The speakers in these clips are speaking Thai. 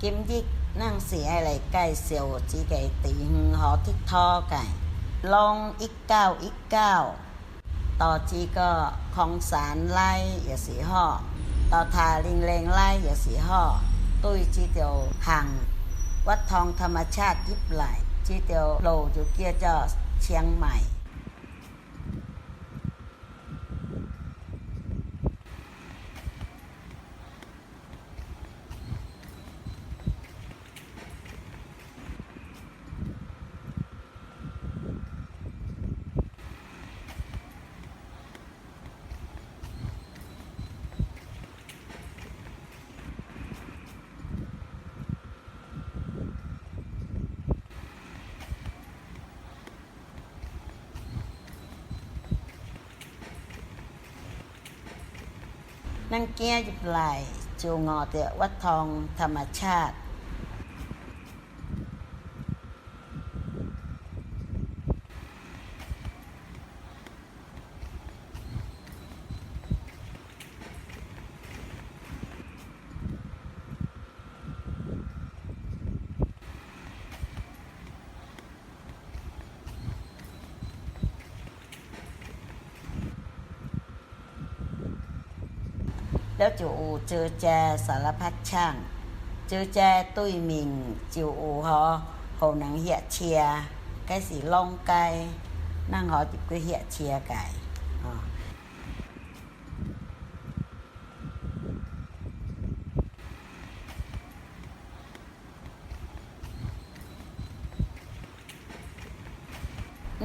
kiếm giết năng sĩ ai lại cài siêu chỉ cái tỷ hưng họ thích tho cài long ít cao ít cao ต่อจีก็คลองสารไล่อย่าสีห่อต่อทาลิงเลงไล่อย่าสีห่อตุ้ยจีเตียวห่างวัดทองธรรมชาติยิบไหลจีเตียวโลอยู่เกียเจ้าเชียงใหม่ นั่งเกี้ยจิบไหลจูงอเตะวัดทองธรรมชาติ แล้วจูอูเจอแจสารพัดช่าง เจอแจตุ้ยมิงจิวอูฮอหหนังเหียเชียไก่สีลงไก่นั่งหอจิบก็เหียเชียไก่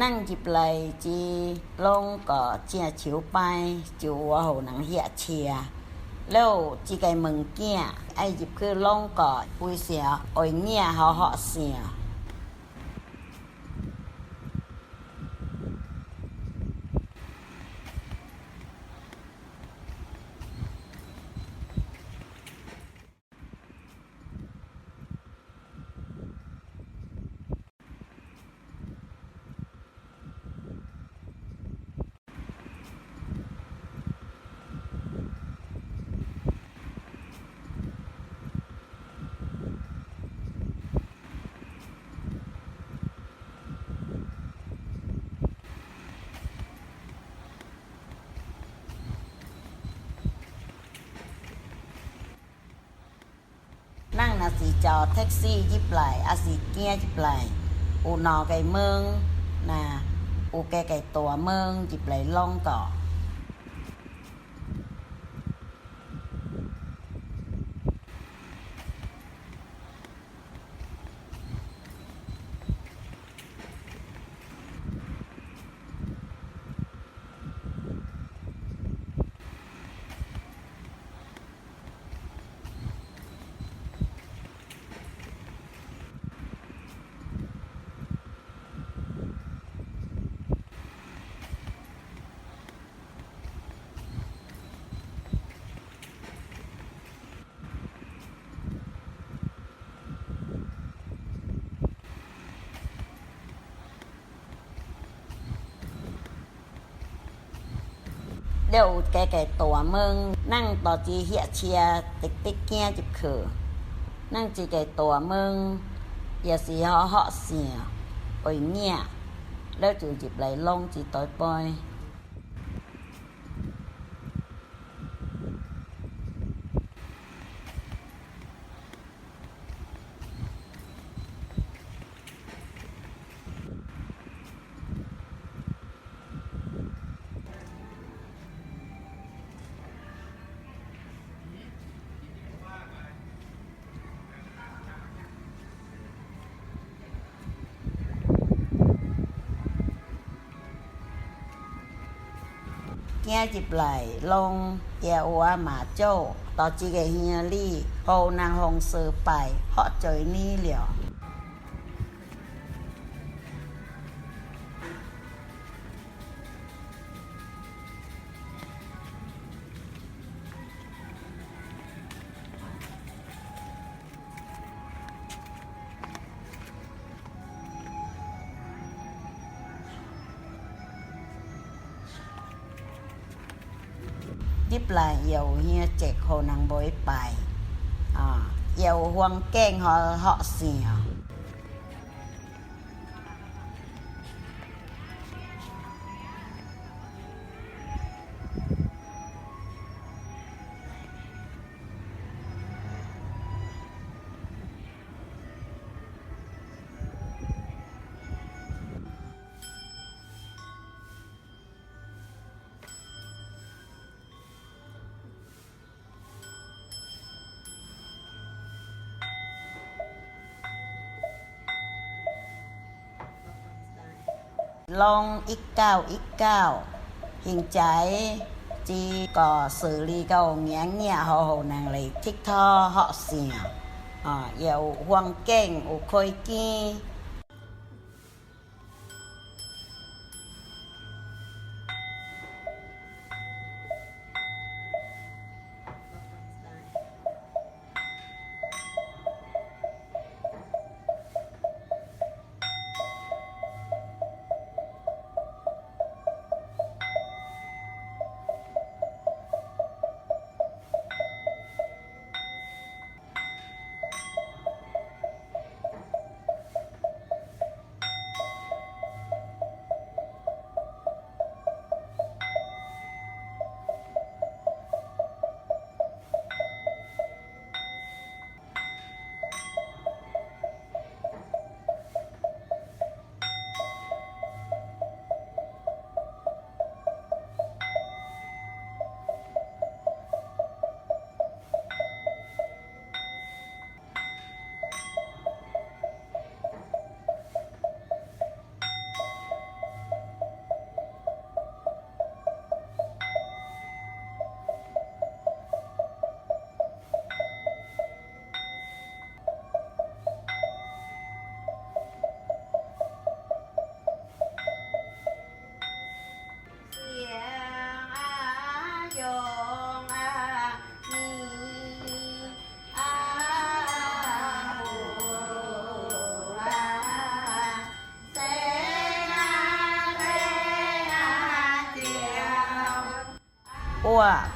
นั่งจิบไหลจีลงก็เจียฉิวไปจิวว่าหหนังเหียเชีย แล้วจีไก่เมืองเกี้ยไอ้จิบคือลงก่อปุยเสียโอ้ยเงี้ยเขาเหาะเสีย นั่งนาสี จอแท็กซี่ยิบไหลอาสีเกี้ยยิบไหลอูนอไก่เมืองนะอูแกไก่ตัวเมืองยิบไหลล่องก่อ เดี๋ยวแกแก่ตัวมึงนั่งต่อจีเหียเชียติ๊กติ๊กเกี้ยจิบคือนั่งจีแก่ตัวมึงอย่าสีเหาะเหาะเสียโอ้ยเงี้ยแล้วจูจิบไหลลงจีต่อยปอย เงี้ยจิบไหลลงเอียอัวหมาโจ้ ต่อจีไกเฮียเจ็กโฮนางบอยไปเหาเจยนี่เหลียวยิบไหอเหาะเสีย ลองอีกเก้าอีกเก้าหิงใจจีก่อสื่อลีเกาเงี้ยเงี้ยเขาหนางเลยทิกทอเหาะเสียอ่าเยาวหวงเก่งอุคอยกี้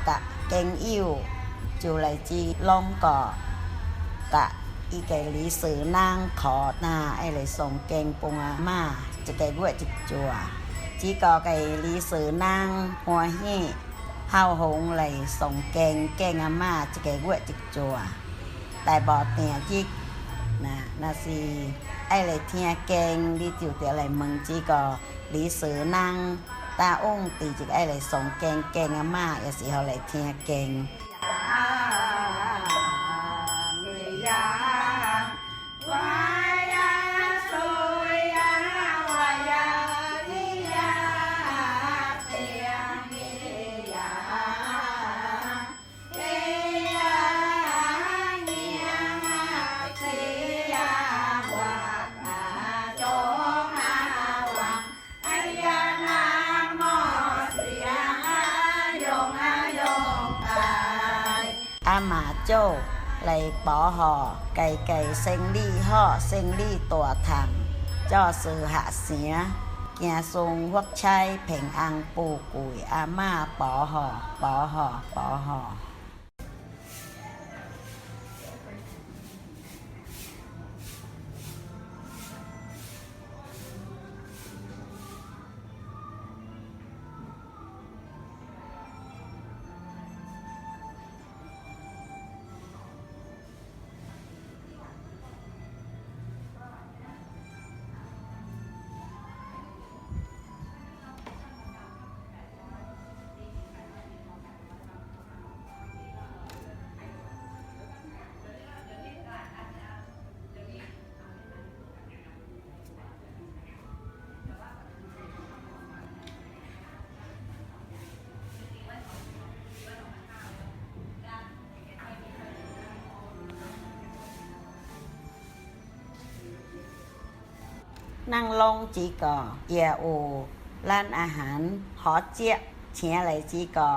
กะเกงอิ่วจูไหลจีลองก่อกะอีไก่ลีสือนางขอหน้าไอ้เลยส่งแกงปงอามาจะไก่เวยจิจัวจีกอไก่ลีสือนางหัวหี้ข้าหงไหลส่งแกงแกงอาม่าจะแกวจิกจัว แต่บอดเนียจิกนะนาซีไอเลยเทียแกงดีจิวเตียอะไรมึงจีก็หลีสือนาง 但往第一个来送敬敬阿妈的时候来听敬。啊啊啊妈祖来保护，家家生理好，生理大通，祝事合成，子孙福财平安富贵，阿嬷保护，保护，保护。 นั่งลงจีก่อเอียโอร้านอาหารหอเจี๊ยเชียอะไรจีก่อ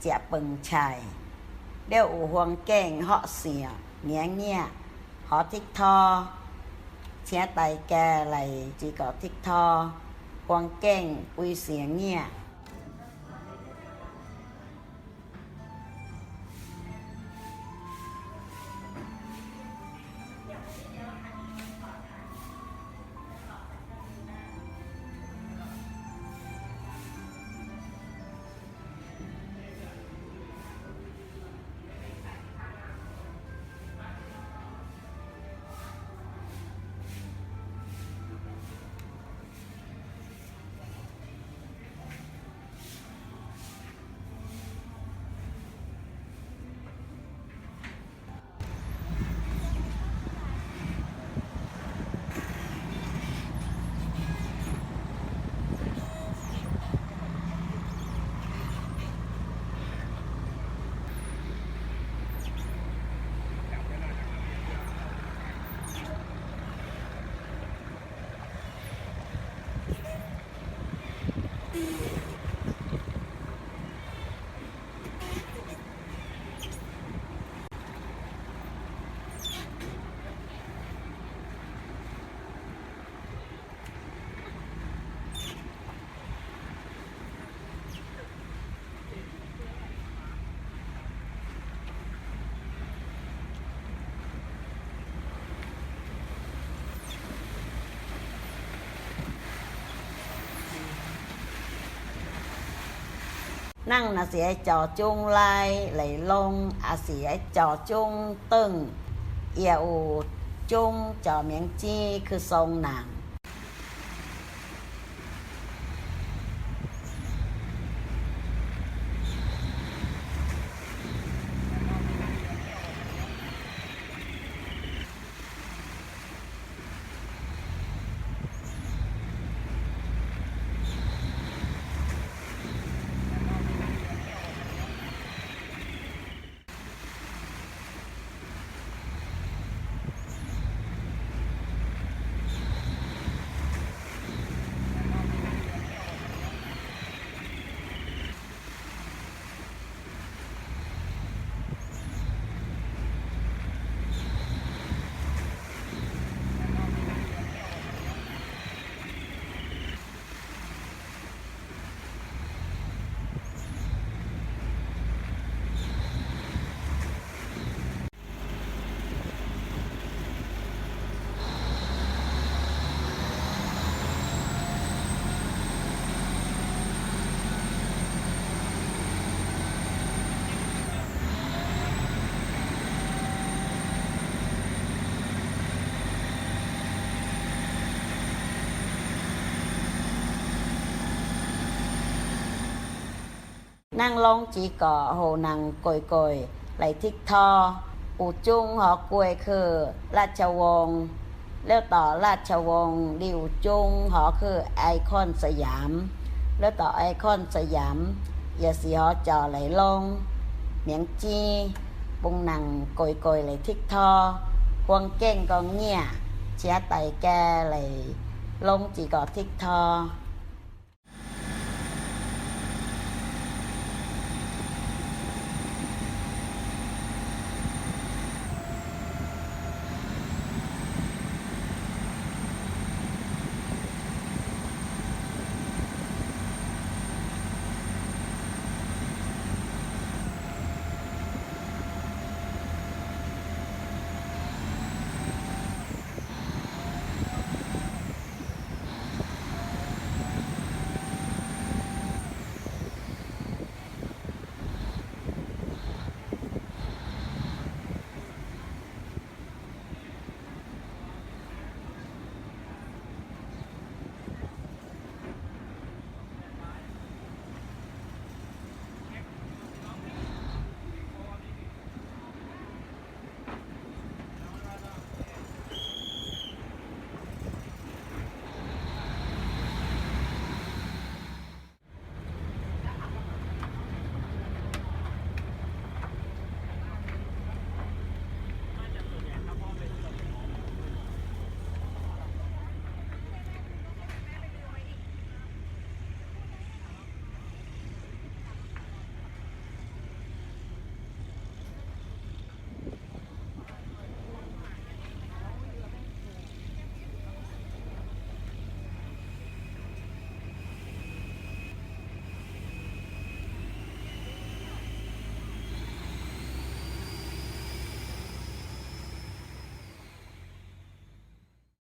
เจี๊ยปึงชัยเดี่ยวอูห่วงแก่งเหาะเสียเนี้ยเงี้ยหอทิกทอเชียไตแกไหลจีก่อทิกทอห่วงแก่งอุยเสียงเงี้ย นั่งนะเสียจอจุงไลไหลลงอาเสียจอจุงตึงเอียอูจุงจอเมียงจี้คือทรงหนัง นั่งลงจีก่อโหนังกอยกยไหลทิกทออูจุงหอกล้วยคือราชวงศ์แล้วต่อราชวงศ์ดิวจุงหอคือไอคอนสยาม แล้วต่อไอคอนสยามอย่าสีหอจอไหลลงเหมียงจีปุงหนังกอยกอยไหลทิกทอควงเก้งก็เงี่ยเชียไตแกไหลลงจีก่อทิกทอ